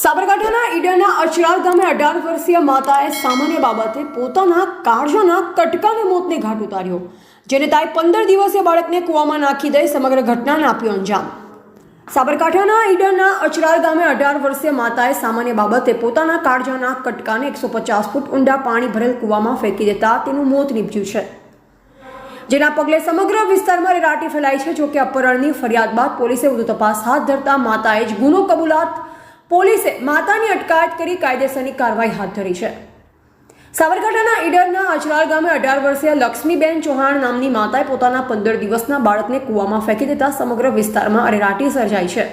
સાબરકાંઠાના ઈડરના અચરાલ ગામે અઢાર વર્ષીય માતાએ સામાન્ય બાબતે પોતાના કાળજાના કટકાને મોતને ઘાટ ઉતાર્યો, જેને તાએ પંદર દિવસીય બાળકને કૂવામાં નાખી દઈ સમગ્ર ઘટનાને આપ્યો અંજામ. સાબરકાંઠાના ઈડરના અચરાલ ગામે અઢાર વર્ષીય માતાએ સામાન્ય બાબતે પોતાના કાળજાના કટકાને એકસો પચાસ ફૂટ ઊંડા પાણી ભરેલ કૂવામાં ફેંકી દેતા તેનું મોત નીપજ્યું છે. જેના પગલે સમગ્ર વિસ્તારમાં રેરાટી ફેલાઈ છે, જોકે અપહરણની ફરિયાદ બાદ પોલીસે વધુ તપાસ હાથ ધરતા માતાએ જ ગુનો કબૂલાત પોલીસે માતાની અટકાયત કરી કાયદેસરની કાર્યવાહી હાથ ધરી છે. સાબરકાંઠાના ઈડરના અચરાલ ગામે અઢાર વર્ષીય લક્ષ્મીબેન ચૌહાણ નામની માતાએ પોતાના પંદર દિવસના બાળકને કૂવામાં ફેંકી દેતા સમગ્ર વિસ્તારમાં અરેરાટી સર્જાઈ છે.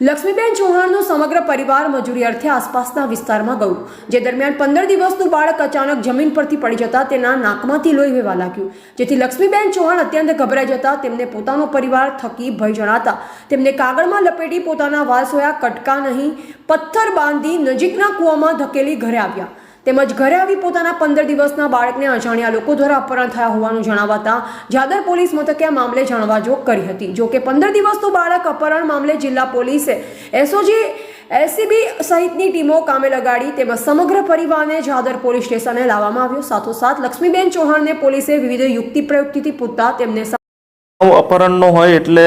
લક્ષ્મીબેન ચૌહાણનો સમગ્ર પરિવાર મજૂરી અર્થે આસપાસના વિસ્તારમાં ગયું, જે દરમિયાન પંદર દિવસનું બાળક અચાનક જમીન પરથી પડી જતા તેના નાકમાંથી લોહી વહેવા લાગ્યું. જેથી લક્ષ્મીબેન ચૌહાણ અત્યંત ગભરાઈ જતા તેમને પોતાનો પરિવાર થકી ભય જણાતા તેમને કાગળમાં લપેટી પોતાના વાલસોયા કટકા નહીં, પથ્થર બાંધી નજીકના કૂવામાં ધકેલી ઘરે આવ્યા. તેમજ ઘરે આવી પોતાના પંદર દિવસના બાળકને અજાણ્યા લોકો દ્વારા અપહરણ થયા હોવાનું જણાવતા જાદર પોલીસ મથકે આ મામલે જાણવાજોગ કરી હતી. જો કે પંદર દિવસનું બાળક અપહરણ મામલે જિલ્લા પોલીસે એસઓજી એસીબી સહિતની ટીમો કામે લગાડી તેમજ સમગ્ર પરિવારને જાદર પોલીસ સ્ટેશને લાવવામાં આવ્યો. સાથોસાથ લક્ષ્મીબેન ચૌહાણને પોલીસે વિવિધ યુક્તિ પ્રયુક્તિથી પૂછતા તેમને અપહરણનો હોય એટલે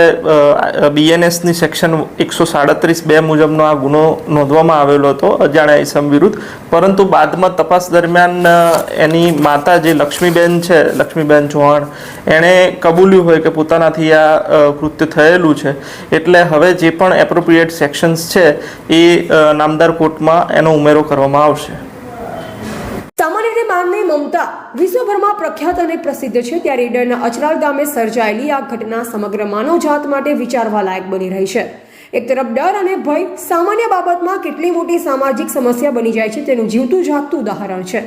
બીએનએસની સેક્શન એકસો સાડત્રીસ બે મુજબનો આ ગુનો નોંધવામાં આવેલો હતો, અજાણ્યા ઇસમ વિરુદ્ધ. પરંતુ બાદમાં તપાસ દરમિયાન એની માતા જે લક્ષ્મીબેન છે, લક્ષ્મીબેન ચૌહાણ, એણે કબૂલ્યું હોય કે પોતાનાથી આ કૃત્ય થયેલું છે. એટલે હવે જે પણ એપ્રોપ્રિએટ સેક્શન્સ છે, એ નામદાર કોર્ટમાં એનો ઉમેરો કરવામાં આવશે. સામાન્ય રીતે માનની મમતા વિશ્વભરમાં પ્રખ્યાત અને પ્રસિદ્ધ છે ત્યારે ઈડરના અચરાલ ગામે સર્જાયેલી આ ઘટના સમગ્ર માનવજાત માટે વિચારવા લાયક બની રહી છે. એક તરફ ડર અને ભય સામાન્ય બાબતમાં કેટલી મોટી સામાજિક સમસ્યા બની જાય છે તેનું જીવતું જાગતું ઉદાહરણ છે.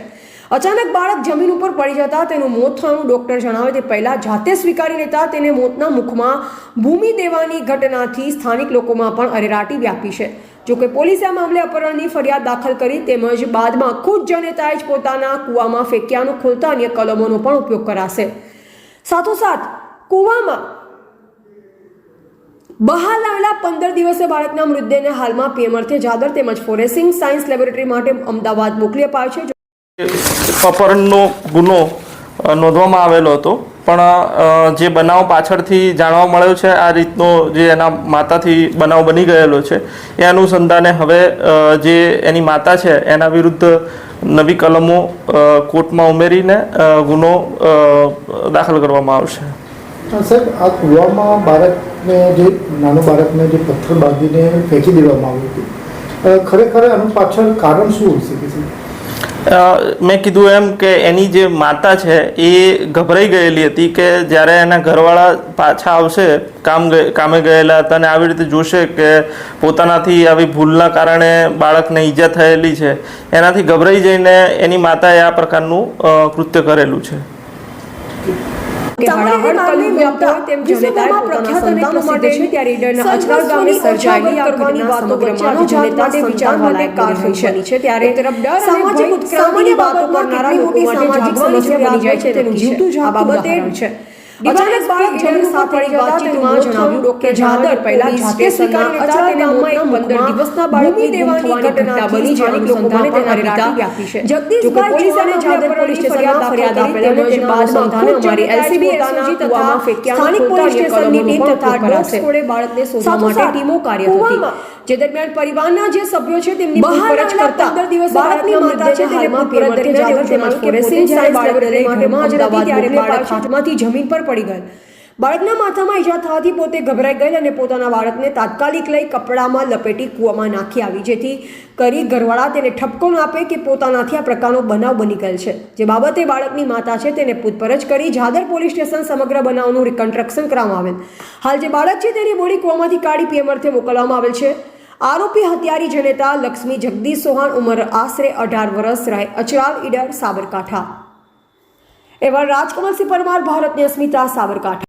અચાનક બાળક જમીન ઉપર પડી જતા તેનું મોત થવાનું ડોક્ટર જણાવે તે પહેલાં જાતે સ્વીકારી લેતા તેને મોતના મુખમાં ભૂમિ દેવાની ઘટનાથી સ્થાનિક લોકોમાં પણ અરેરાટી વ્યાપી છે. જોકે પોલીસે આ મામલે અપહરણની ફરિયાદ દાખલ કરી તેમજ બાદમાં ખુદ જનેતાએ જ પોતાના કૂવામાં ફેંક્યાનું ખોલતા અન્ય કલમોનો પણ ઉપયોગ કરાશે. સાથોસાથ, કૂવામાં બહાર લાવેલા પંદર દિવસે બાળકના મૃતદેહને હાલમાં પીએમ જાદર તેમજ ફોરેન્સિક સાયન્સ લેબોરેટરી માટે અમદાવાદ મોકલી અપાયો છે. અપહરણનો ગુનો નોંધવામાં આવેલો હતો. પણ જે બનાવ પાછળથી જાણવા મળ્યો છે, આ રીતનો જે એના માતાથી બનાવ બની ગયેલો છે, એ અનુસંધાને હવે જે એની માતા છે, એના વિરુદ્ધ નવી કલમો કોર્ટમાં ઉમેરીને ગુનો દાખલ કરવામાં આવશે. સાહેબ, આ કુવામાં બાળકને જે, નાનું બાળકને જે પથ્થર બાંધીને ફેંકી દેવામાં આવ્યું હતું. ખરેખર આનું પાછળ કારણ શું હોઈ શકે છે? મેં કીધું એમ કે એની જે માતા છે, એ ગભરાઈ ગયેલી હતી કે જ્યારે એના ઘરવાળા પાછા આવશે, કામ કામે ગયેલા હતા અને આવી રીતે જોશે કે પોતાનાથી આવી ભૂલના કારણે બાળકને ઈજા થયેલી છે, એનાથી ગભરાઈ જઈને એની માતાએ આ પ્રકારનું કૃત્ય કરેલું છે. સામાજિક ઉત્ક્રાંતિની વાતો કરનારા લોકો માટે જાગવાની સમસ્યા બની જાય છે તેનું જીવતું આ બાબતે છે. અચાનક બાળક જમીન સાથે વાતચીતમાં જણાવ્યું કે જાદર પહેલા જાતે સ્વીકારી લેતા તેના મોતના પંદર દિવસના બાળકની દેવાની ઘટના બની જે અનુસંધાને તેના પિતા વ્યાપી છે. જગદીશભાઈ પોલીસ અને જાદર પોલીસ સ્ટેશનમાં ફરિયાદ આપેલ તેમજ સંધાને અમારી એલસીબી એસઓજી તથા સ્થાનિક પોલીસ સ્ટેશનની ટીમ તથા ડોગ સ્કોડે બાળકને શોધવા માટે ટીમો કાર્યરત હતી જે દરમિયાન પરિવારના જે સભ્યો છે તેમની પૂછપરછ કરતા બાળકની માતા છે તેને પૂછપરછ દરમિયાન તેમજ ફોરેન્સિક સાયન્સ લેબોરેટરી માટે હાજર હતી ત્યારે બાળક હાથમાંથી જમીન પર પડી ગયેલ બાળકના માથામાં ઈજા થવાથી પોતે ગભરાઈ ગઈ અને પોતાના બાળકને તાત્કાલિક લઈ કપડામાં લપેટી કૂવામાં નાખી આવી જેથી કરી ઘરવાળા તેને ઠપકો ન આપે કે પોતાનાથી આ પ્રકારનો બનાવ બની ગયેલ છે. જે બાબતે બાળકની માતા છે તેને પૂછપરછ કરી જાદર પોલીસ સ્ટેશન સમગ્ર બનાવનું રિકન્સ્ટ્રક્શન કરવામાં આવેલ. હાલ જે બાળક છે તેની બોડી કૂવામાંથી કાઢી પીએમ મોકલવામાં આવેલ છે. આરોપી હત્યારી જનેતા લક્ષ્મી જગદીશ સોહાણ ઉંમર આશરે અઢાર વર્ષ રહે અચરાલ ઈડર સાબરકાંઠા. એવા રાજકમલસિંહ પરમાર, ભારતની અસ્મિતા સાબરકાંઠા.